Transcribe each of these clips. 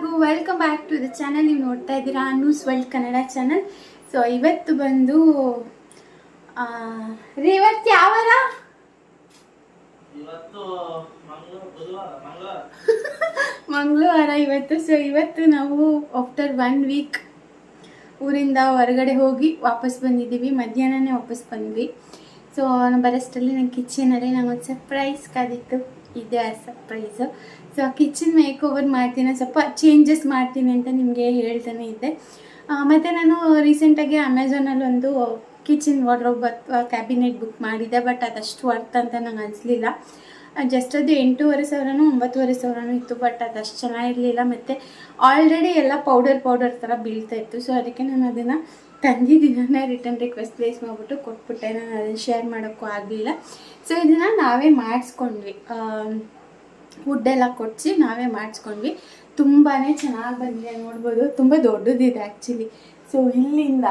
ಎಲ್ಲರಿಗೂ welcome back to the channel ನೀವು ನೋಡ್ತಾ ಇದ್ದೀರಾ news world Kannada channel so ಇವತ್ತು ಬಂದು ರೇವತ್ ಯಾವ ಮಂಗಳವಾರ ಇವತ್ತು. ಸೊ ಇವತ್ತು ನಾವು ಆಫ್ಟರ್ ಒನ್ ವೀಕ್ ಊರಿಂದ ಹೊರಗಡೆ ಹೋಗಿ ವಾಪಸ್ ಬಂದಿದ್ದೀವಿ. ಮಧ್ಯಾಹ್ನನೇ ವಾಪಸ್ ಬಂದ್ವಿ. ಸೊ ಬರೋಷ್ಟರಲ್ಲಿ ನನ್ನ ಕಿಚನಲ್ಲಿ ನಂಗೊಂದು ಸರ್ಪ್ರೈಸ್ ಕಾದಿತ್ತು. ಇದೆ surprise so kitchen makeover ಮಾಡ್ತೀನಿ. ಸ್ವಲ್ಪ ಚೇಂಜಸ್ ಮಾಡ್ತೀನಿ ಅಂತ ನಿಮಗೆ ಹೇಳ್ತಾನೆ ಇದ್ದೆ ಆ, ಮತ್ತು ನಾನು ರೀಸೆಂಟಾಗಿ ಅಮೆಝಾನಲ್ಲಿ ಒಂದು ಕಿಚನ್ ವಾರ್ಡ್ರೋಬ್ ಅಥವಾ ಕ್ಯಾಬಿನೆಟ್ ಬುಕ್ ಮಾಡಿದ್ದೆ ಬಟ್ ಅದಷ್ಟು ವರ್ತ್ ಅಂತ ನಂಗೆ ಅನಿಸ್ಲಿಲ್ಲ. ಜಸ್ಟ್ ಅದು ಎಂಟೂವರೆ ಸಾವಿರನೂ ಒಂಬತ್ತುವರೆ ಸಾವಿರನೂ ಇತ್ತು ಬಟ್ ಅದಷ್ಟು ಚೆನ್ನಾಗಿರಲಿಲ್ಲ. ಮತ್ತು ಆಲ್ರೆಡಿ ಎಲ್ಲ ಪೌಡರ್ ಪೌಡರ್ ಥರ ಬೀಳ್ತಾ ಇತ್ತು. ಸೊ ಅದಕ್ಕೆ ನಾನು ಅದನ್ನು ತಂದಿದ್ದೀನ ರಿಟರ್ನ್ ರಿಕ್ವೆಸ್ಟ್ ಪ್ಲೇಸ್ ಮಾಡಿಬಿಟ್ಟು ಕೊಟ್ಬಿಟ್ಟೆ. ನಾನು ಅದನ್ನು ಶೇರ್ ಮಾಡೋಕ್ಕೂ ಆಗಲಿಲ್ಲ. ಸೊ ಇದನ್ನು ನಾವೇ ಮಾಡಿಸ್ಕೊಂಡ್ವಿ. ವುಡ್ಡೆಲ್ಲ ಕೊಡಿಸಿ ನಾವೇ ಮಾಡಿಸ್ಕೊಂಡ್ವಿ. ತುಂಬಾ ಚೆನ್ನಾಗಿ ಬಂದಿದೆ ನೋಡ್ಬೋದು. ತುಂಬ ದೊಡ್ಡದಿದೆ ಆ್ಯಕ್ಚುಲಿ ಸೊ ಇಲ್ಲಿಂದ,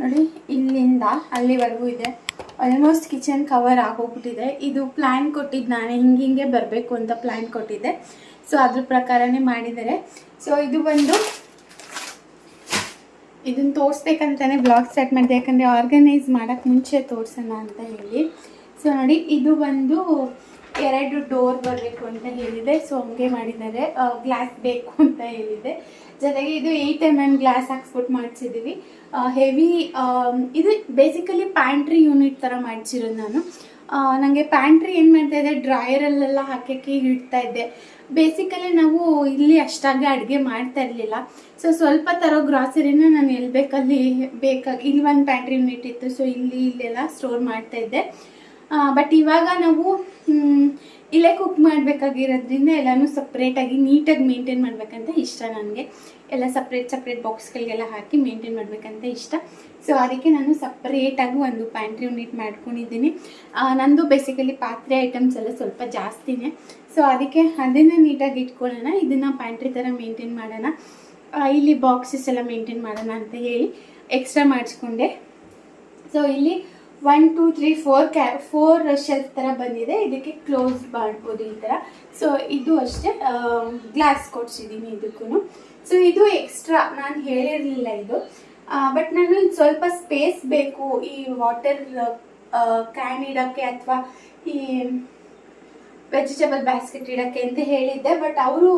ನೋಡಿ, ಇಲ್ಲಿಂದ ಅಲ್ಲಿವರೆಗೂ ಇದೆ. ಆಲ್ಮೋಸ್ಟ್ ಕಿಚನ್ ಕವರ್ ಆಗೋಗ್ಬಿಟ್ಟಿದೆ. ಇದು ಪ್ಲ್ಯಾನ್ ಕೊಟ್ಟಿದ್ದು ನಾನೇ, ಹಿಂಗೆ ಹಿಂಗೆ ಬರಬೇಕು ಅಂತ ಪ್ಲ್ಯಾನ್ ಕೊಟ್ಟಿದ್ದೆ. ಸೊ ಅದ್ರ ಪ್ರಕಾರನೇ ಮಾಡಿದ್ದಾರೆ. ಸೊ ಇದು ಬಂದು ಇದನ್ನು ತೋರಿಸ್ಬೇಕಂತಲೇ ಬ್ಲಾಗ್ ಸ್ಟಾರ್ಟ್ ಮಾಡಿದೆ. ಯಾಕಂದರೆ ಆರ್ಗನೈಸ್ ಮಾಡೋಕ್ಕೆ ಮುಂಚೆ ತೋರಿಸೋಣ ಅಂತ ಹೇಳಿ. ಸೊ ನೋಡಿ, ಇದು ಬಂದು ಎರಡು ಡೋರ್ ಬರಬೇಕು ಅಂತ ಹೇಳಿದೆ. ಸೊ ಹಂಗೆ ಮಾಡಿದ್ದಾರೆ. ಗ್ಲಾಸ್ ಬೇಕು ಅಂತ ಹೇಳಿದೆ. ಜೊತೆಗೆ ಇದು ಏಯ್ಟ್ ಎಂ ಎಂ ಗ್ಲಾಸ್ ಹಾಕ್ಸ್ಬಿಟ್ಟು ಮಾಡಿಸಿದ್ದೀವಿ ಹೆವಿ ಇದು ಬೇಸಿಕಲಿ ಪ್ಯಾಂಟ್ರಿ ಯೂನಿಟ್ ಥರ ಮಾಡಿಸಿರೋದು ನಾನು. ನನಗೆ ಪ್ಯಾಂಟ್ರಿ ಏನು ಮಾಡ್ತಾ ಇದ್ದೆ ಡ್ರಾಯರಲ್ಲೆಲ್ಲ ಹಾಕಕ್ಕೆ ಇಡ್ತಾ ಇದ್ದೆ. ಬೇಸಿಕಲಿ ನಾವು ಇಲ್ಲಿ ಅಷ್ಟಾಗಿ ಅಡುಗೆ ಮಾಡ್ತಾ ಇರಲಿಲ್ಲ. ಸೊ ಸ್ವಲ್ಪ ತರೋ ಗ್ರಾಸರಿನ ನಾನು ಎಲ್ಲಿ ಬೇಕಲ್ಲಿ ಬೇಕಾಗಿ ಇಲ್ಲಿ ಒಂದು ಪ್ಯಾಂಟ್ರಿ ಇತ್ತು. ಸೊ ಇಲ್ಲಿ, ಇಲ್ಲೆಲ್ಲ ಸ್ಟೋರ್ ಮಾಡ್ತಾ ಇದ್ದೆ. ಬಟ್ ಇವಾಗ ನಾವು ಇಲ್ಲೇ ಕುಕ್ ಮಾಡಬೇಕಾಗಿರೋದ್ರಿಂದ ಎಲ್ಲನೂ ಸಪ್ರೇಟಾಗಿ ನೀಟಾಗಿ ಮೇಂಟೈನ್ ಮಾಡಬೇಕಂತ ಇಷ್ಟ ನನಗೆ. ಎಲ್ಲ ಸಪ್ರೇಟ್ ಸಪ್ರೇಟ್ ಬಾಕ್ಸ್ಗಳಿಗೆಲ್ಲ ಹಾಕಿ ಮೇಂಟೈನ್ ಮಾಡಬೇಕಂತ ಇಷ್ಟ. ಸೊ ಅದಕ್ಕೆ ನಾನು ಸಪ್ರೇಟಾಗಿ ಒಂದು ಪ್ಯಾಂಟ್ರಿ ಯೂನಿಟ್ ಮಾಡ್ಕೊಂಡಿದ್ದೀನಿ. ನಂದು ಬೇಸಿಕಲಿ ಪಾತ್ರೆ ಐಟಮ್ಸ್ ಎಲ್ಲ ಸ್ವಲ್ಪ ಜಾಸ್ತಿನೇ. ಸೊ ಅದಕ್ಕೆ ಅದನ್ನು ನೀಟಾಗಿ ಇಟ್ಕೊಳ್ಳೋಣ. ಇದನ್ನು ಪ್ಯಾಂಟ್ರಿ ಥರ ಮೇಂಟೈನ್ ಮಾಡೋಣ. ಇಲ್ಲಿ ಬಾಕ್ಸಸ್ ಎಲ್ಲ ಮೇಂಟೈನ್ ಮಾಡೋಣ ಅಂತ ಹೇಳಿ ಎಕ್ಸ್ಟ್ರಾ ಮಾಡಿಸ್ಕೊಂಡೆ. ಸೊ ಇಲ್ಲಿ ಒನ್ ಟೂ ತ್ರೀ ಫೋರ್ ಕ್ಯಾ ಫೋರ್ ಶೆಲ್ಫ್ ಥರ ಬಂದಿದೆ. ಇದಕ್ಕೆ ಕ್ಲೋಸ್ ಮಾಡ್ಬೋದು ಈ ಥರ ಸೊ ಇದು ಅಷ್ಟೇ ಗ್ಲಾಸ್ ಕೊಡ್ಸಿದ್ದೀನಿ ಇದಕ್ಕೂ ಸೊ ಇದು ಎಕ್ಸ್ಟ್ರಾ ನಾನು ಹೇಳಿರಲಿಲ್ಲ ಇದು. ಬಟ್ ನಾನು ಸ್ವಲ್ಪ ಸ್ಪೇಸ್ ಬೇಕು ಈ ವಾಟರ್ ಕ್ಯಾನ್ ಇಡೋಕ್ಕೆ ಅಥವಾ ಈ ವೆಜಿಟೇಬಲ್ ಬ್ಯಾಸ್ಕೆಟ್ ಇಡಕ್ಕೆ ಅಂತ ಹೇಳಿದ್ದೆ ಬಟ್ ಅವರು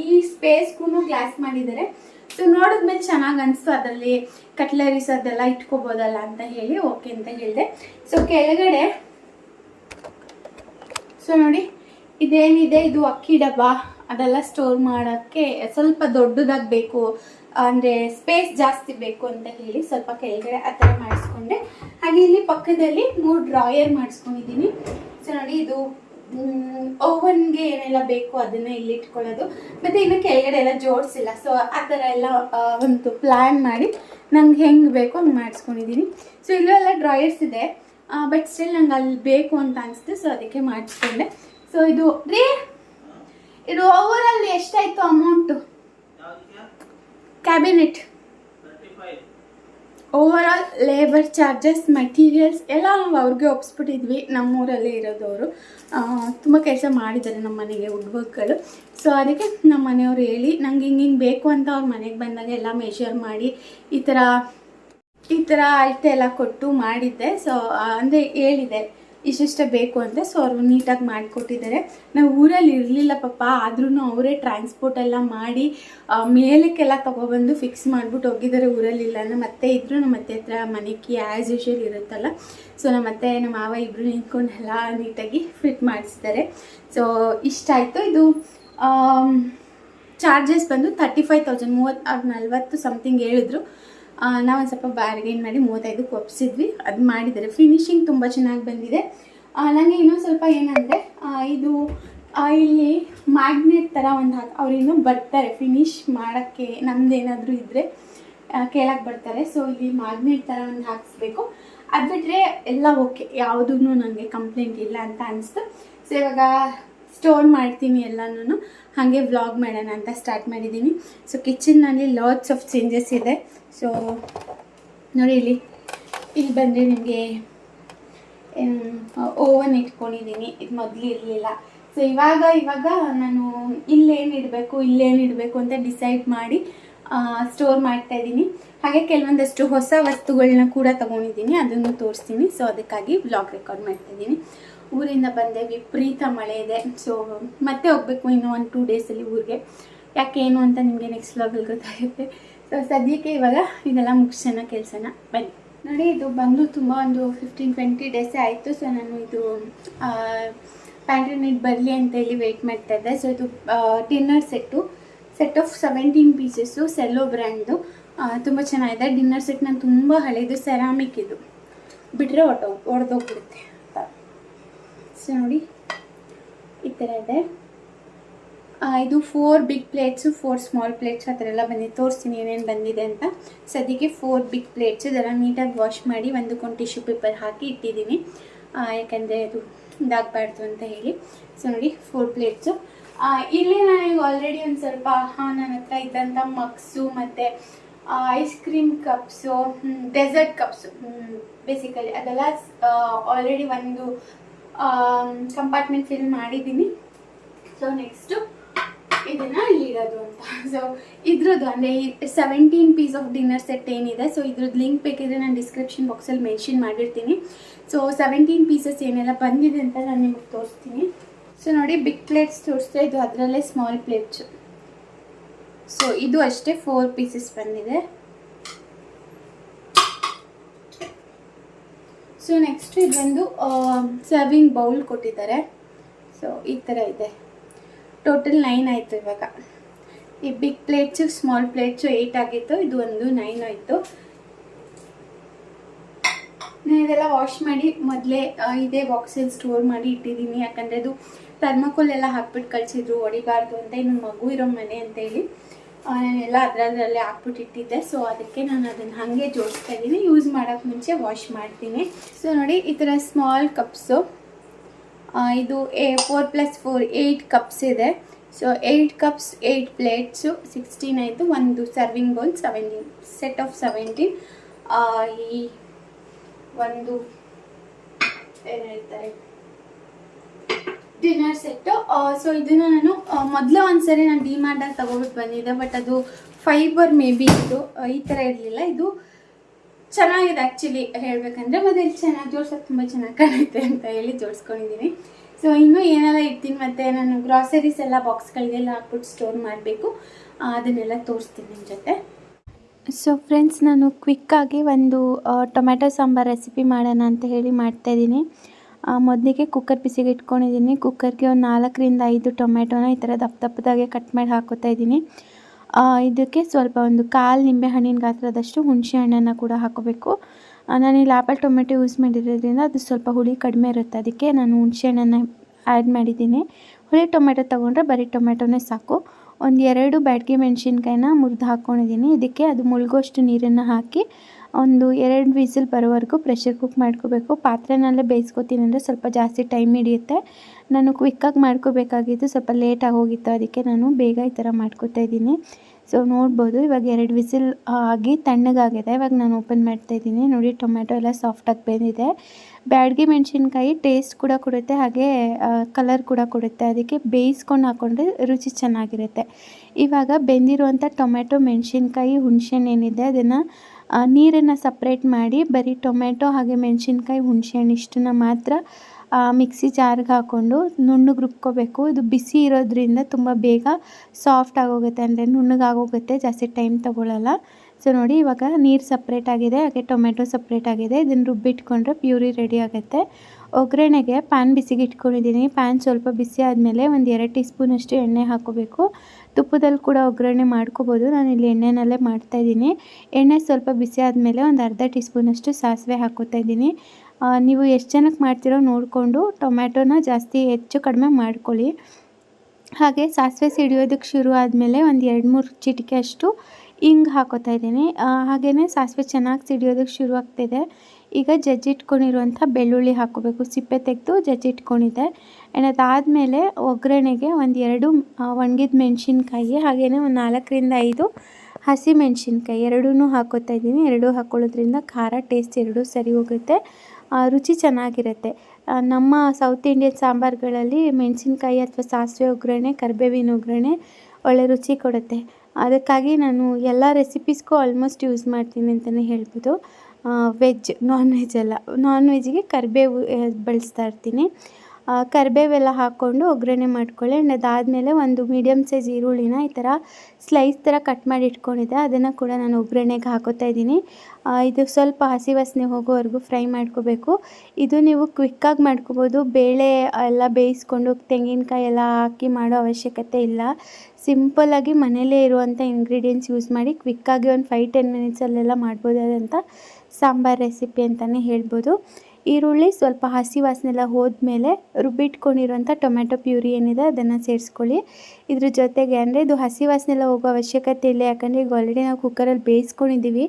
ಈ ಸ್ಪೇಸ್ಗೂ ಗ್ಲಾಸ್ ಮಾಡಿದ್ದಾರೆ. ಸೊ ನೋಡಿದ್ಮೇಲೆ ಚೆನ್ನಾಗಿ ಅನಿಸ್ತು ಅದರಲ್ಲಿ ಕಟ್ಲರೀಸ್ ಅದೆಲ್ಲ ಇಟ್ಕೋಬೋದಲ್ಲ ಅಂತ ಹೇಳಿ ಓಕೆ ಅಂತ ಹೇಳಿದೆ. ಸೊ ಕೆಳಗಡೆ ಸೊ ನೋಡಿ, ಇದೇನಿದೆ? ಇದು ಅಕ್ಕಿ ಡಬ್ಬ. ಅದೆಲ್ಲ ಸ್ಟೋರ್ ಮಾಡೋಕ್ಕೆ ಸ್ವಲ್ಪ ದೊಡ್ಡದಾಗಿ ಬೇಕು ಅಂದರೆ ಸ್ಪೇಸ್ ಜಾಸ್ತಿ ಬೇಕು ಅಂತ ಹೇಳಿ ಸ್ವಲ್ಪ ಕೆಳಗಡೆ ಆ ಥರ ಮಾಡಿಸ್ಕೊಂಡೆ. ಹಾಗೆ ಇಲ್ಲಿ ಪಕ್ಕದಲ್ಲಿ ಮೂರು ಡ್ರಾಯರ್ ಮಾಡಿಸ್ಕೊಂಡಿದ್ದೀನಿ. ಸೊ ನೋಡಿ, ಇದು ಓವನ್ಗೆ ಏನೆಲ್ಲ ಬೇಕು ಅದನ್ನ ಇಲ್ಲಿ ಇಟ್ಕೊಳ್ಳೋದು. ಮತ್ತು ಇನ್ನು ಕೆಳಗಡೆ ಎಲ್ಲ ಜೋಡಿಸಿಲ್ಲ. ಸೊ ಆ ಥರ ಎಲ್ಲ ಒಂದು ಪ್ಲ್ಯಾನ್ ಮಾಡಿ ನಂಗೆ ಹೆಂಗೆ ಬೇಕು ಹಂಗೆ ಮಾಡಿಸ್ಕೊಂಡಿದ್ದೀನಿ ಸೊ ಇಲ್ಲೂ ಎಲ್ಲ ಡ್ರಾಯರ್ಸ್ ಇದೆ. ಬಟ್ ಸ್ಟಿಲ್ ನಂಗೆ ಅಲ್ಲಿ ಬೇಕು ಅಂತ ಅನಿಸ್ತು. ಸೊ ಅದಕ್ಕೆ ಮಾಡಿಸ್ಕೊಂಡೆ. ಸೊ ಇದು ರೀ ಇದು ಓವರಲ್ಲಿ ಎಷ್ಟಾಯಿತು amount cabinet overall labour charges materials ಎಲ್ಲ ನಾವು ಅವ್ರಿಗೆ ಒಪ್ಸ್ಬಿಟ್ಟಿದ್ವಿ, ನಮ್ಮೂರಲ್ಲೇ ಇರೋದವರು. ತುಂಬ ಕೆಲಸ ಮಾಡಿದ್ದಾರೆ ನಮ್ಮ ಮನೆಗೆ ವುಡ್ ಸೊ ಅದಕ್ಕೆ ನಮ್ಮ ಮನೆಯವ್ರು ಹೇಳಿ, ನಂಗೆ ಹಿಂಗೆ ಬೇಕು ಅಂತ ಅವ್ರ ಮನೆಗೆ ಬಂದಾಗ ಎಲ್ಲ ಮೆಷರ್ ಮಾಡಿ, ಈ ಥರ ಈ ಥರ ಅಳತೆ ಎಲ್ಲ ಕೊಟ್ಟು ಮಾಡಿದ್ದೆ. ಸೊ ಅಂದರೆ ಹೇಳಿದೆ. ಇಷ್ಟಿಷ್ಟೇ ಬೇಕು ಅಂತ ಸೊ ಅವರು ನೀಟಾಗಿ ಮಾಡಿಕೊಟ್ಟಿದ್ದಾರೆ. ನಾವು ಊರಲ್ಲಿ ಇರಲಿಲ್ಲ ಪಾಪ ಆದ್ರೂ ಅವರೇ ಟ್ರಾನ್ಸ್ಪೋರ್ಟ್ ಎಲ್ಲ ಮಾಡಿ ಮೇಲಕ್ಕೆಲ್ಲ ತೊಗೊಬಂದು ಫಿಕ್ಸ್ ಮಾಡಿಬಿಟ್ಟು ಹೋಗಿದ್ದಾರೆ ಊರಲ್ಲಿಲ್ಲ ನಮ್ಮ ಅತ್ತೆ ಇದ್ದರು ನಮ್ಮ ಅತ್ತೆ ಹತ್ರ ಮನೆಗೆ ಆ್ಯಸ್ ಯೂಶಲ್ ಇರುತ್ತಲ್ಲ. ಸೊ ನಮ್ಮ ಅತ್ತೆ, ನಮ್ಮ ಮಾವ ಇಬ್ಬರು ನಿಂತ್ಕೊಂಡು ಎಲ್ಲ ನೀಟಾಗಿ ಫಿಟ್ ಮಾಡಿಸ್ತಾರೆ ಸೊ ಇಷ್ಟ ಆಯಿತು. ಇದು ಚಾರ್ಜಸ್ ಬಂದು ತರ್ಟಿ ಫೈವ್ ತೌಸಂಡ್ ಮೂವತ್ತು ನಲ್ವತ್ತು ಸಮಥಿಂಗ್ ಹೇಳಿದ್ರು. ನಾವು ಒಂದು ಸ್ವಲ್ಪ ಬಾರ್ಗೇನ್ ಮಾಡಿ ಮೂವತ್ತೈದಕ್ಕೆ ಒಪ್ಸಿದ್ವಿ ಅದು ಮಾಡಿದ್ದಾರೆ. ಫಿನಿಶಿಂಗ್ ತುಂಬ ಚೆನ್ನಾಗಿ ಬಂದಿದೆ. ನನಗೆ ಇನ್ನೊಂದು ಸ್ವಲ್ಪ ಏನಂದರೆ ಇದು ಇಲ್ಲಿ ಮ್ಯಾಗ್ನೆಟ್ ಥರ ಒಂದು ಹಾಕಿ ಅವ್ರು ಇನ್ನೂ ಬರ್ತಾರೆ ಫಿನಿಶ್ ಮಾಡೋಕ್ಕೆ. ನಮ್ದೇನಾದರೂ ಇದ್ದರೆ ಕೇಳಕ್ಕೆ ಬರ್ತಾರೆ. ಸೊ ಇಲ್ಲಿ ಮ್ಯಾಗ್ನೆಟ್ ಥರ ಒಂದು ಹಾಕಿಸ್ಬೇಕು. ಅದು ಬಿಟ್ಟರೆ ಎಲ್ಲ ಓಕೆ ಯಾವುದೂ ನನಗೆ ಕಂಪ್ಲೇಂಟ್ ಇಲ್ಲ ಅಂತ ಅನಿಸ್ತು. ಸೊ ಇವಾಗ ಸ್ಟೋರ್ ಮಾಡ್ತೀನಿ ಎಲ್ಲನೂ ಹಾಗೆ ವ್ಲಾಗ್ ಮಾಡೋಣ ಅಂತ ಸ್ಟಾರ್ಟ್ ಮಾಡಿದ್ದೀನಿ ಸೊ ಕಿಚನ್ನಲ್ಲಿ ಲಾಟ್ಸ್ ಆಫ್ ಚೇಂಜಸ್ ಇದೆ. ಸೊ ನೋಡಿ ಇಲ್ಲಿ. ಇಲ್ಲಿ ಬಂದರೆ ನಿಮಗೆ ಓವನ್ ಇಟ್ಕೊಂಡಿದ್ದೀನಿ ಇದು ಮೊದಲು ಇರಲಿಲ್ಲ. ಸೊ ಇವಾಗ ಇವಾಗ ನಾನು ಇಲ್ಲೇನು ಇಡಬೇಕು ಇಲ್ಲೇನು ಇಡಬೇಕು ಅಂತ ಡಿಸೈಡ್ ಮಾಡಿ ಸ್ಟೋರ್ ಮಾಡ್ತಾ ಇದ್ದೀನಿ ಹಾಗೆ ಕೆಲವೊಂದಷ್ಟು ಹೊಸ ವಸ್ತುಗಳನ್ನ ಕೂಡ ತೊಗೊಂಡಿದ್ದೀನಿ ಅದನ್ನು ತೋರಿಸ್ತೀನಿ. ಸೊ ಅದಕ್ಕಾಗಿ ಬ್ಲಾಗ್ ರೆಕಾರ್ಡ್ ಮಾಡ್ತಾ ಇದ್ದೀನಿ ಊರಿಂದ ಬಂದೆ, ವಿಪರೀತ ಮಳೆ ಇದೆ. ಸೊ ಮತ್ತೆ ಹೋಗ್ಬೇಕು ಇನ್ನು ಒಂದು ಟೂ ಡೇಸಲ್ಲಿ ಊರಿಗೆ. ಯಾಕೆ ಏನು ಅಂತ ನಿಮಗೆ ನೆಕ್ಸ್ಟ್ ವ್ಲಾಗಲ್ಲಿ ಗೊತ್ತಾಗುತ್ತೆ. ಸೊ ಸದ್ಯಕ್ಕೆ ಇವಾಗ ಇದೆಲ್ಲ ಮುಗಿಸೋಣ ಕೆಲಸನ. ಬನ್ನಿ. ನೋಡಿ, ಇದು ಬಂದು ತುಂಬ ಒಂದು ಫಿಫ್ಟೀನ್ ಟ್ವೆಂಟಿ ಡೇಸೇ ಆಯಿತು. ಸೊ ನಾನು ಇದು ಪ್ಯಾಂಟ್ರಿ ನೀಟ್ ಬರಲಿ ಅಂತ ಹೇಳಿ ವೆಯ್ಟ್ ಮಾಡ್ತಾ ಇದ್ದೆ. ಸೊ ಇದು dinner set set of seventeen pieces Cello brand ತುಂಬ ಚೆನ್ನಾಗಿದೆ. ಡಿನ್ನರ್ ಸೆಟ್ ನಾನು ತುಂಬ ಹಳೆಯದು ಸೆರಾಮಿಕ್ ಇದು. ಬಿಟ್ಟರೆ ಹೊಟ್ಟೋ ಒಡೆದೋಗ್ಬಿಡುತ್ತೆ ಸೊ ನೋಡಿ. ಈ ಥರ ಇದೆ. ಇದು four big plates four small plates ಆ ಥರ ಎಲ್ಲ ಬಂದಿದೆ ತೋರಿಸ್ತೀನಿ ಏನೇನು ಬಂದಿದೆ ಅಂತ. ಸದ್ಯಕ್ಕೆ ಫೋರ್ ಬಿಗ್ ಪ್ಲೇಟ್ಸ್ ಇದೆಲ್ಲ ನೀಟಾಗಿ ವಾಶ್ ಮಾಡಿ ಒಂದಕ್ಕೊಂದು ಟಿಶ್ಯೂ ಪೇಪರ್ ಹಾಕಿ ಇಟ್ಟಿದ್ದೀನಿ. ಯಾಕೆಂದರೆ ಅದು ಇದಾಗಬಾರ್ದು ಅಂತ ಹೇಳಿ. ಸೊ ನೋಡಿ ಫೋರ್ ಪ್ಲೇಟ್ಸು ಇಲ್ಲಿ ನನಗೆ ಆಲ್ರೆಡಿ ಒಂದು ಸ್ವಲ್ಪ ನನ್ನ ಹತ್ರ ಇದ್ದಂಥ ಮಗ್ಸು ಮತ್ತು ice cream cups dessert cups basically ಅದೆಲ್ಲ ಆಲ್ರೆಡಿ ಒಂದು ಕಂಪಾರ್ಟ್ಮೆಂಟ್ ಫಿಲ್ ಮಾಡಿದ್ದೀನಿ. ಸೊ ನೆಕ್ಸ್ಟು ಇದನ್ನ ಇಲ್ಲಿಡೋದು ಅಂತ. ಸೊ ಇದ್ರದ್ದು ಅಂದರೆ seventeen piece of dinner set ಏನಿದೆ. ಸೊ ಇದ್ರದ್ದು ಲಿಂಕ್ ಬೇಕಿದ್ರೆ ನಾನು ಡಿಸ್ಕ್ರಿಪ್ಷನ್ ಬಾಕ್ಸಲ್ಲಿ ಮೆನ್ಷನ್ ಮಾಡಿರ್ತೀನಿ. ಸೊ ಸೆವೆಂಟೀನ್ ಪೀಸಸ್ ಏನೆಲ್ಲ ಬಂದಿದೆ ಅಂತ ನಾನು ನಿಮಗೆ ತೋರಿಸ್ತೀನಿ. ಸೊ ನೋಡಿ ಬಿಗ್ ಪ್ಲೇಟ್ಸ್ ತೋರಿಸ್ತಾ ಇದು ಅದರಲ್ಲೇ ಸ್ಮಾಲ್ ಪ್ಲೇಟ್ಸು ಸೊ ಇದು ಅಷ್ಟೇ ಫೋರ್ ಪೀಸಸ್ ಬಂದಿದೆ. ಸೊ ನೆಕ್ಸ್ಟ್ ಇದೊಂದು ಸರ್ವಿಂಗ್ ಬೌಲ್ ಕೊಟ್ಟಿದ್ದಾರೆ. ಸೊ ಈ ಥರ ಇದೆ. ಟೋಟಲ್ ನೈನ್ ಆಯಿತು ಇವಾಗ. ಈ big plates small plates eight ಆಗಿತ್ತು. ಇದು ಒಂದು ನೈನ್ ಆಯಿತು. ನಾನು ಇದೆಲ್ಲ ವಾಶ್ ಮಾಡಿ ಮೊದಲೇ ಇದೇ ಬಾಕ್ಸಲ್ಲಿ ಸ್ಟೋರ್ ಮಾಡಿ ಇಟ್ಟಿದ್ದೀನಿ. ಯಾಕಂದರೆ ಅದು ಥರ್ಮಕೋಲ್ ಎಲ್ಲ ಹಾಕ್ಬಿಟ್ಟು ಕಳಿಸಿದ್ರು ಹೊಡಿಬಾರ್ದು ಅಂತ. ಇನ್ನು ಮಗು ಇರೋ ಮನೆ ಅಂತ ಹೇಳಿ ಆ, ನಾನೆಲ್ಲ ಅದರಲ್ಲೇ ಹಾಕ್ಬಿಟ್ಟಿಟ್ಟಿದ್ದೆ. ಸೊ ಅದಕ್ಕೆ ನಾನು ಅದನ್ನು ಹಾಗೆ ಜೋಡಿಸ್ತಾ ಇದ್ದೀನಿ. ಯೂಸ್ ಮಾಡೋಕ್ಕೆ ಮುಂಚೆ ವಾಶ್ ಮಾಡ್ತೀನಿ. ಸೊ ನೋಡಿ, ಈ ಥರ ಸ್ಮಾಲ್ ಕಪ್ಸು ಇದು A four plus four eight cups ಇದೆ. So eight cups eight plates sixteen ಆಯಿತು ಒಂದು serving bowl seventeen set of seventeen ಈ ಒಂದು, ಏನು ಹೇಳ್ತಾರೆ? ಡಿನ್ನರ್ ಸೆಟ್ಟು ಸೊ ಇದನ್ನು ನಾನು ಮೊದಲು ಒಂದ್ಸರಿ ನಾನು ಡಿಮಾರ್ಡಲ್ಲಿ ತಗೊಬಿಟ್ಟು ಬಂದಿದ್ದೆ ಬಟ್ ಅದು ಫೈಬರ್ ಮೇ ಬಿ ಇದು ಈ ಥರ ಇರಲಿಲ್ಲ. ಇದು ಚೆನ್ನಾಗಿದೆ ಆ್ಯಕ್ಚುಲಿ ಹೇಳಬೇಕಂದ್ರೆ ಮತ್ತೆ ಇಲ್ಲಿ ಚೆನ್ನಾಗಿ ಜೋಡ್ಸೋಕೆ ತುಂಬ ಚೆನ್ನಾಗಿ ಕಾಣುತ್ತೆ ಅಂತ ಹೇಳಿ ಜೋಡಿಸ್ಕೊಂಡಿದ್ದೀನಿ ಸೊ ಇನ್ನೂ ಏನೆಲ್ಲ ಇಡ್ತೀನಿ ಮತ್ತು ನಾನು ಗ್ರಾಸರೀಸ್ ಎಲ್ಲ ಬಾಕ್ಸ್ಗಳಿಗೆಲ್ಲ ಹಾಕ್ಬಿಟ್ಟು ಸ್ಟೋರ್ ಮಾಡಬೇಕು. ಅದನ್ನೆಲ್ಲ ತೋರಿಸ್ತೀನಿ ನಿಮ್ಮ ಜೊತೆ. ಸೊ ಫ್ರೆಂಡ್ಸ್ ನಾನು ಕ್ವಿಕ್ಕಾಗಿ ಒಂದು ಟೊಮ್ಯಾಟೊ ಸಾಂಬಾರ್ ರೆಸಿಪಿ ಮಾಡೋಣ ಅಂತ ಹೇಳಿ ಮಾಡ್ತಾಯಿದ್ದೀನಿ ಮೊದಲಿಗೆ ಕುಕ್ಕರ್ ಬಿಸಿಗೆ ಇಟ್ಕೊಂಡಿದ್ದೀನಿ. ಕುಕ್ಕರ್ಗೆ ಒಂದು ನಾಲ್ಕರಿಂದ ಐದು ಟೊಮೆಟೊನ ಈ ಥರ ದಪ್ಪ ದಪ್ಪದಾಗೆ ಕಟ್ ಮಾಡಿ ಹಾಕೋತಾ ಇದ್ದೀನಿ. ಇದಕ್ಕೆ ಸ್ವಲ್ಪ ಒಂದು ಕಾಲು ನಿಂಬೆ ಹಣ್ಣಿನ ಗಾತ್ರದಷ್ಟು ಹುಣಸೆ ಹಣ್ಣನ್ನು ಕೂಡ ಹಾಕೋಬೇಕು. ನಾನು ಇಲ್ಲಿ ಆ್ಯಪಲ್ ಟೊಮೆಟೊ ಯೂಸ್ ಮಾಡಿರೋದ್ರಿಂದ ಅದು ಸ್ವಲ್ಪ ಹುಳಿ ಕಡಿಮೆ ಇರುತ್ತೆ. ಅದಕ್ಕೆ ನಾನು ಹುಣಸೆ ಹಣ್ಣನ್ನು ಆ್ಯಡ್ ಮಾಡಿದ್ದೀನಿ. ಹುಳಿ ಟೊಮೆಟೊ ತೊಗೊಂಡ್ರೆ ಬರೀ ಟೊಮೆಟೊನೇ ಸಾಕು. ಒಂದು ಎರಡು ಬ್ಯಾಡ್ಗೆ ಮೆಣಸಿನ್ಕಾಯಿನ ಮುರಿದು ಹಾಕ್ಕೊಂಡಿದ್ದೀನಿ ಇದಕ್ಕೆ ಅದು ಮುಳುಗೋಷ್ಟು ನೀರನ್ನು ಹಾಕಿ ಒಂದು ಎರಡು ವಿಸಿಲ್ ಬರೋವರೆಗೂ ಪ್ರೆಷರ್ ಕುಕ್ ಮಾಡ್ಕೋಬೇಕು. ಪಾತ್ರೆನಲ್ಲೇ ಬೇಯಿಸ್ಕೊತೀನಿ ಅಂದರೆ ಸ್ವಲ್ಪ ಜಾಸ್ತಿ ಟೈಮ್ ಹಿಡಿಯುತ್ತೆ. ನಾನು ಕ್ವಿಕ್ಕಾಗಿ ಮಾಡ್ಕೋಬೇಕಾಗಿದ್ದು ಸ್ವಲ್ಪ ಲೇಟಾಗಿ ಹೋಗಿತ್ತು. ಅದಕ್ಕೆ ನಾನು ಬೇಗ ಈ ಥರ ಮಾಡ್ಕೋತಾ ಇದ್ದೀನಿ. ಸೊ ನೋಡ್ಬೋದು. ಇವಾಗ ಎರಡು ವಿಸಿಲ್ ಆಗಿ ತಣ್ಣಗಾಗಿದೆ. ಇವಾಗ ನಾನು ಓಪನ್ ಮಾಡ್ತಾ ಇದ್ದೀನಿ. ನೋಡಿ ಟೊಮೆಟೊ ಎಲ್ಲ ಸಾಫ್ಟಾಗಿ ಬೆಂದಿದೆ. ಬ್ಯಾಡ್ಗೆ ಮೆಣಸಿನ್ಕಾಯಿ ಟೇಸ್ಟ್ ಕೂಡ ಕೊಡುತ್ತೆ. ಹಾಗೆ ಕಲರ್ ಕೂಡ ಕೊಡುತ್ತೆ. ಅದಕ್ಕೆ ಬೇಯಿಸ್ಕೊಂಡು ಹಾಕ್ಕೊಂಡ್ರೆ ರುಚಿ ಚೆನ್ನಾಗಿರುತ್ತೆ. ಇವಾಗ ಬೆಂದಿರುವಂಥ ಟೊಮೆಟೊ ಮೆಣಸಿನ್ಕಾಯಿ ಹುಣಸೆಹಣ್ಣು ಏನಿದೆ ಅದನ್ನು ನೀರನ್ನು ಸಪ್ರೇಟ್ ಮಾಡಿ ಬರೀ ಟೊಮೆಟೊ ಹಾಗೆ ಮೆಣಸಿನ್ಕಾಯಿ, ಹುಣಸೆಹಣ್ಣು ಇಷ್ಟನ್ನ ಮಾತ್ರ ಮಿಕ್ಸಿ ಜಾರ್ಗೆ ಹಾಕ್ಕೊಂಡು ನುಣ್ಣಗೆ ರುಬ್ಕೋಬೇಕು ಇದು ಬಿಸಿ ಇರೋದ್ರಿಂದ ತುಂಬ ಬೇಗ ಸಾಫ್ಟ್ ಆಗೋಗುತ್ತೆ. ಅಂದರೆ ನುಣ್ಣಗಾಗೋಗುತ್ತೆ, ಜಾಸ್ತಿ ಟೈಮ್ ತಗೊಳ್ಳಲ್ಲ ಸೊ ನೋಡಿ ಇವಾಗ ನೀರು ಸಪ್ರೇಟ್ ಆಗಿದೆ, ಹಾಗೆ ಟೊಮೆಟೊ ಸಪ್ರೇಟ್ ಆಗಿದೆ. ಇದನ್ನು ರುಬ್ಬಿಟ್ಕೊಂಡ್ರೆ ಪ್ಯೂರಿ ರೆಡಿ ಆಗುತ್ತೆ. ಒಗ್ಗರಣೆಗೆ ಪ್ಯಾನ್ ಬಿಸಿಗೆ ಇಟ್ಕೊಂಡಿದ್ದೀನಿ ಪ್ಯಾನ್ ಸ್ವಲ್ಪ ಬಿಸಿ ಆದಮೇಲೆ ಒಂದು ಎರಡು ಟೀ ಸ್ಪೂನಷ್ಟು ಎಣ್ಣೆ ಹಾಕೋಬೇಕು ತುಪ್ಪದಲ್ಲಿ ಕೂಡ ಒಗ್ಗರಣೆ ಮಾಡ್ಕೋಬೋದು. ನಾನು ಇಲ್ಲಿ ಎಣ್ಣೆನಲ್ಲೇ ಮಾಡ್ತಾಯಿದ್ದೀನಿ ಎಣ್ಣೆ ಸ್ವಲ್ಪ ಬಿಸಿ ಆದಮೇಲೆ ಒಂದು ಅರ್ಧ ಟೀ ಸ್ಪೂನಷ್ಟು ಸಾಸಿವೆ ಹಾಕೋತಾ ಇದ್ದೀನಿ. ನೀವು ಎಷ್ಟು ಜನಕ್ಕೆ ಮಾಡ್ತಿರೋ ನೋಡಿಕೊಂಡು ಟೊಮ್ಯಾಟೋನ ಜಾಸ್ತಿ ಹೆಚ್ಚು ಕಡಿಮೆ ಮಾಡ್ಕೊಳ್ಳಿ. ಹಾಗೆ ಸಾಸಿವೆ ಸಿಡಿಯೋದಕ್ಕೆ ಶುರು ಆದಮೇಲೆ ಒಂದು ಎರಡು ಮೂರು ಚಿಟಿಕೆ ಅಷ್ಟು ಹಿಂಗೆ ಹಾಕೋತಾ ಇದ್ದೀನಿ. ಹಾಗೆಯೇ ಸಾಸಿವೆ ಚೆನ್ನಾಗಿ ಸಿಡಿಯೋದಕ್ಕೆ ಶುರು ಆಗ್ತಿದೆ. ಈಗ ಜಜ್ಜಿಟ್ಕೊಂಡಿರುವಂಥ ಬೆಳ್ಳುಳ್ಳಿ ಹಾಕೋಬೇಕು ಸಿಪ್ಪೆ ತೆಗೆದು ಜಜ್ಜಿಟ್ಕೊಂಡಿದ್ದೆ. ಆ್ಯಂಡ್ ಅದಾದಮೇಲೆ ಒಗ್ಗರಣೆಗೆ ಒಂದು ಎರಡು ಒಣಗಿದ ಮೆಣಸಿನ್ಕಾಯಿ ಹಾಗೆಯೇ ಒಂದು ನಾಲ್ಕರಿಂದ ಐದು ಹಸಿ ಮೆಣಸಿನ್ಕಾಯಿ ಎರಡೂ ಹಾಕೋತಾ ಇದ್ದೀನಿ. ಎರಡೂ ಹಾಕೊಳ್ಳೋದ್ರಿಂದ ಖಾರ ಟೇಸ್ಟ್ ಎರಡೂ ಸರಿ ಹೋಗುತ್ತೆ. ರುಚಿ ಚೆನ್ನಾಗಿರುತ್ತೆ. ನಮ್ಮ ಸೌತ್ ಇಂಡಿಯನ್ ಸಾಂಬಾರುಗಳಲ್ಲಿ ಮೆಣಸಿನ್ಕಾಯಿ ಅಥವಾ ಸಾಸಿವೆ ಒಗ್ಗರಣೆ, ಕರಿಬೇವಿನ ಒಗ್ಗರಣೆ ಒಳ್ಳೆ ರುಚಿ ಕೊಡುತ್ತೆ. ಅದಕ್ಕಾಗಿ ನಾನು ಎಲ್ಲ ರೆಸಿಪೀಸ್ಗೂ ಆಲ್ಮೋಸ್ಟ್ ಯೂಸ್ ಮಾಡ್ತೀನಿ ಅಂತಲೇ ಹೇಳ್ಬೋದು. ವೆಜ್ ನಾನ್ ವೆಜ್ ಅಲ್ಲ ನಾನ್ ವೆಜ್ಗೆ ಕರಿಬೇವು ಬಳಸ್ತಾ ಇರ್ತೀನಿ. ಕರಿಬೇವೆಲ್ಲ ಹಾಕ್ಕೊಂಡು ಒಗ್ಗರಣೆ ಮಾಡ್ಕೊಳ್ಳಿ. ಆ್ಯಂಡ್ ಅದಾದಮೇಲೆ ಒಂದು ಮೀಡಿಯಮ್ ಸೈಜ್ ಈರುಳ್ಳಿನ ಈ ಥರ ಸ್ಲೈಸ್ ಥರ ಕಟ್ ಮಾಡಿ ಇಟ್ಕೊಂಡಿದ್ದೆ. ಅದನ್ನು ಕೂಡ ನಾನು ಒಗ್ಗರಣೆಗೆ ಹಾಕೋತಾ ಇದ್ದೀನಿ. ಇದು ಸ್ವಲ್ಪ ಹಸಿ ವಾಸನೆ ಹೋಗೋವರೆಗೂ ಫ್ರೈ ಮಾಡ್ಕೋಬೇಕು. ಇದು ನೀವು ಕ್ವಿಕ್ಕಾಗಿ ಮಾಡ್ಕೋಬೋದು. ಬೇಳೆ ಎಲ್ಲ ಬೇಯಿಸ್ಕೊಂಡು ತೆಂಗಿನಕಾಯಿ ಎಲ್ಲ ಹಾಕಿ ಮಾಡೋ ಅವಶ್ಯಕತೆ ಇಲ್ಲ. ಸಿಂಪಲ್ಲಾಗಿ ಮನೆಯಲ್ಲೇ ಇರುವಂಥ ಇಂಗ್ರೀಡಿಯೆಂಟ್ಸ್ ಯೂಸ್ ಮಾಡಿ ಕ್ವಿಕ್ಕಾಗಿ ಒಂದು ಫೈವ್ ಟೆನ್ ಮಿನಿಟ್ಸಲ್ಲೆಲ್ಲ ಮಾಡ್ಬೋದಾದಂಥ ಸಾಂಬಾರು ರೆಸಿಪಿ ಅಂತಲೇ ಹೇಳ್ಬೋದು. ಈರುಳ್ಳಿ ಸ್ವಲ್ಪ ಹಸಿ ವಾಸನೆ ಎಲ್ಲ ಹೋದ್ಮೇಲೆ ರುಬ್ಬಿಟ್ಕೊಂಡಿರುವಂಥ ಟೊಮೆಟೊ ಪ್ಯೂರಿ ಏನಿದೆ ಅದನ್ನು ಸೇರಿಸ್ಕೊಳ್ಳಿ. ಇದ್ರ ಜೊತೆಗೆ ಅಂದರೆ ಇದು ಹಸಿ ವಾಸನೆಲ್ಲ ಹೋಗೋ ಅವಶ್ಯಕತೆ ಇಲ್ಲ, ಯಾಕಂದರೆ ಈಗ ಆಲ್ರೆಡಿ ನಾವು ಕುಕ್ಕರಲ್ಲಿ ಬೇಯಿಸ್ಕೊಂಡಿದ್ದೀವಿ.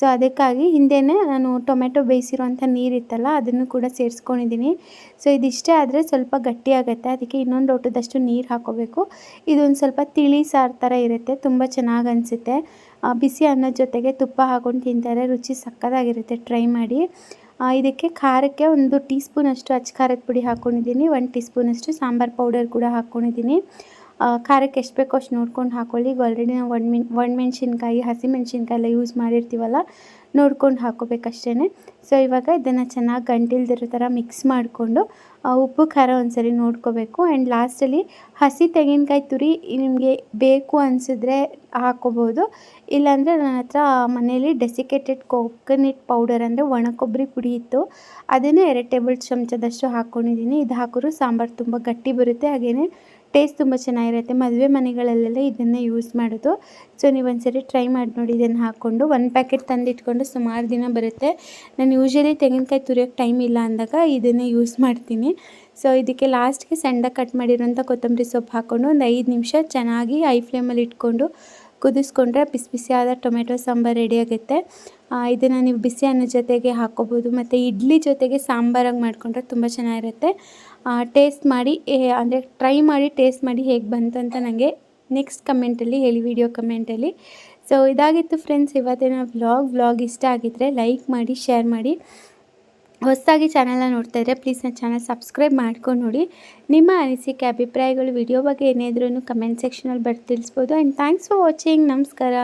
ಸೊ ಅದಕ್ಕಾಗಿ ಹಿಂದೆಯೇ ನಾನು ಟೊಮೆಟೊ ನೀರು ನೀರಿತ್ತಲ್ಲ, ಅದನ್ನು ಕೂಡ ಸೇರಿಸ್ಕೊಂಡಿದ್ದೀನಿ. ಸೊ ಇದಿಷ್ಟೇ ಆದರೆ ಸ್ವಲ್ಪ ಗಟ್ಟಿಯಾಗುತ್ತೆ, ಅದಕ್ಕೆ ಇನ್ನೊಂದು ಲೋಟದಷ್ಟು ನೀರು ಹಾಕೋಬೇಕು. ಇದೊಂದು ಸ್ವಲ್ಪ ತಿಳಿ ಸಾರು ಥರ ಇರುತ್ತೆ, ತುಂಬ ಚೆನ್ನಾಗಿ ಅನಿಸುತ್ತೆ. ಬಿಸಿ ಅನ್ನೋ ಜೊತೆಗೆ ತುಪ್ಪ ಹಾಕೊಂಡು ತಿಂತಾರೆ, ರುಚಿ ಸಕ್ಕತ್ತಾಗಿರುತ್ತೆ ಟ್ರೈ ಮಾಡಿ. ಇದಕ್ಕೆ ಖಾರಕ್ಕೆ ಒಂದು ಟೀ ಸ್ಪೂನಷ್ಟು ಅಚ್ಚ ಖಾರದ ಪುಡಿ ಹಾಕ್ಕೊಂಡಿದ್ದೀನಿ ಒಂದು ಟೀ ಸ್ಪೂನಷ್ಟು ಸಾಂಬಾರು ಪೌಡರ್ ಕೂಡ ಹಾಕ್ಕೊಂಡಿದ್ದೀನಿ ಖಾರಕ್ಕೆ ಎಷ್ಟು ಬೇಕೋ ಅಷ್ಟು ನೋಡ್ಕೊಂಡು ಹಾಕ್ಕೊಳ್ಳಿ ಈಗ ಆಲ್ರೆಡಿ ನಾವು ಒಣ ಮೆಣ್ ಒಣಮೆಣ್ಸಿನ್ಕಾಯಿ ಹಸಿಮೆಣ್ಸಿನ್ಕಾಯಿ ಎಲ್ಲ ಯೂಸ್ ಮಾಡಿರ್ತೀವಲ್ಲ, ನೋಡ್ಕೊಂಡು ಹಾಕ್ಕೋಬೇಕಷ್ಟೇ ಸೊ ಇವಾಗ ಇದನ್ನು ಚೆನ್ನಾಗಿ ಗಂಟಿಲ್ದಿರೋ ಥರ ಮಿಕ್ಸ್ ಮಾಡಿಕೊಂಡು ಉಪ್ಪು, ಖಾರ ಒಂದ್ಸರಿ ನೋಡ್ಕೋಬೇಕು. ಆ್ಯಂಡ್ ಲಾಸ್ಟಲ್ಲಿ ಹಸಿ ತೆಂಗಿನಕಾಯಿ ತುರಿ ನಿಮಗೆ ಬೇಕು ಅನಿಸಿದ್ರೆ ಹಾಕ್ಕೋಬೋದು ಇಲ್ಲಾಂದರೆ ನನ್ನ ಹತ್ರ ಮನೇಲಿ ಡೆಸಿಕೇಟೆಡ್ ಕೋಕೋನಟ್ ಪೌಡರ್ ಅಂದರೆ ಒಣ ಕೊಬ್ಬರಿ ಪುಡಿ ಇತ್ತು. ಅದನ್ನೇ ಎರಡು ಟೇಬಲ್ ಚಮಚದಷ್ಟು ಹಾಕ್ಕೊಂಡಿದ್ದೀನಿ ಇದು ಹಾಕಿದ್ರು ಸಾಂಬಾರು ತುಂಬ ಗಟ್ಟಿ ಬರುತ್ತೆ. ಹಾಗೆಯೇ ಟೇಸ್ಟ್ ತುಂಬ ಚೆನ್ನಾಗಿರುತ್ತೆ. ಮದುವೆ ಮನೆಗಳಲ್ಲೆಲ್ಲ ಇದನ್ನೇ ಯೂಸ್ ಮಾಡೋದು. ಸೊ ನೀವು ಒಂದ್ಸರಿ ಟ್ರೈ ಮಾಡಿ ನೋಡಿ, ಇದನ್ನು ಹಾಕ್ಕೊಂಡು ಒಂದು ಪ್ಯಾಕೆಟ್ ತಂದಿಟ್ಕೊಂಡು ಸುಮಾರು ದಿನ ಬರುತ್ತೆ. ನಾನು ಯೂಶ್ವಲಿ ತೆಂಗಿನಕಾಯಿ ತುರಿಯೋಕ್ಕೆ ಟೈಮ್ ಇಲ್ಲ ಅಂದಾಗ ಇದನ್ನೇ ಯೂಸ್ ಮಾಡ್ತೀನಿ. ಸೊ ಇದಕ್ಕೆ ಲಾಸ್ಟ್ಗೆ ಸಣ್ಣದಾಗಿ ಕಟ್ ಮಾಡಿರೋಂಥ ಕೊತ್ತಂಬರಿ ಸೊಪ್ಪು ಹಾಕ್ಕೊಂಡು ಒಂದು ಐದು ನಿಮಿಷ ಚೆನ್ನಾಗಿ ಐ ಫ್ಲೇಮಲ್ಲಿ ಇಟ್ಕೊಂಡು ಕುದಿಸ್ಕೊಂಡ್ರೆ ಬಿಸಿ ಬಿಸಿಯಾದ ಟೊಮೆಟೊ ಸಾಂಬಾರು ರೆಡಿ ಆಗುತ್ತೆ. ಇದನ್ನು ನೀವು ಬಿಸಿ ಅನ್ನ ಜೊತೆಗೆ ಹಾಕ್ಕೋಬೋದು ಮತ್ತು ಇಡ್ಲಿ ಜೊತೆಗೆ ಸಾಂಬಾರಾಗಿ ಮಾಡಿಕೊಂಡ್ರೆ ತುಂಬ ಚೆನ್ನಾಗಿರುತ್ತೆ. ಟೇಸ್ಟ್ ಮಾಡಿ ಅಂದರೆ ಟ್ರೈ ಮಾಡಿ ಟೇಸ್ಟ್ ಮಾಡಿ ಹೇಗೆ ಬಂತು ಅಂತ ನನಗೆ ನೆಕ್ಸ್ಟ್ ಕಮೆಂಟಲ್ಲಿ ಹೇಳಿ ವಿಡಿಯೋ ಕಮೆಂಟಲ್ಲಿ ಸೊ ಇದಾಗಿತ್ತು ಫ್ರೆಂಡ್ಸ್ ಇವತ್ತಿನ ವ್ಲಾಗ್ ವ್ಲಾಗ್ ಇಷ್ಟ ಆಗಿದ್ದರೆ ಲೈಕ್ ಮಾಡಿ ಶೇರ್ ಮಾಡಿ. ಹೊಸದಾಗಿ ಚಾನಲ್ನ ನೋಡ್ತಾ ಇದ್ದರೆ ಪ್ಲೀಸ್ ನನ್ನ ಚಾನಲ್ ಸಬ್ಸ್ಕ್ರೈಬ್ ಮಾಡ್ಕೊಂಡು ನೋಡಿ. ನಿಮ್ಮ ಅನಿಸಿಕೆ, ಅಭಿಪ್ರಾಯಗಳು ವಿಡಿಯೋ ಬಗ್ಗೆ ಏನೇ ಇದ್ರೂ ಕಮೆಂಟ್ ಸೆಕ್ಷನಲ್ಲಿ ಬರ್ತಿಳಿಸ್ಬೋದು ಆ್ಯಂಡ್ ಥ್ಯಾಂಕ್ಸ್ ಫಾರ್ ವಾಚಿಂಗ್ ನಮಸ್ಕಾರ.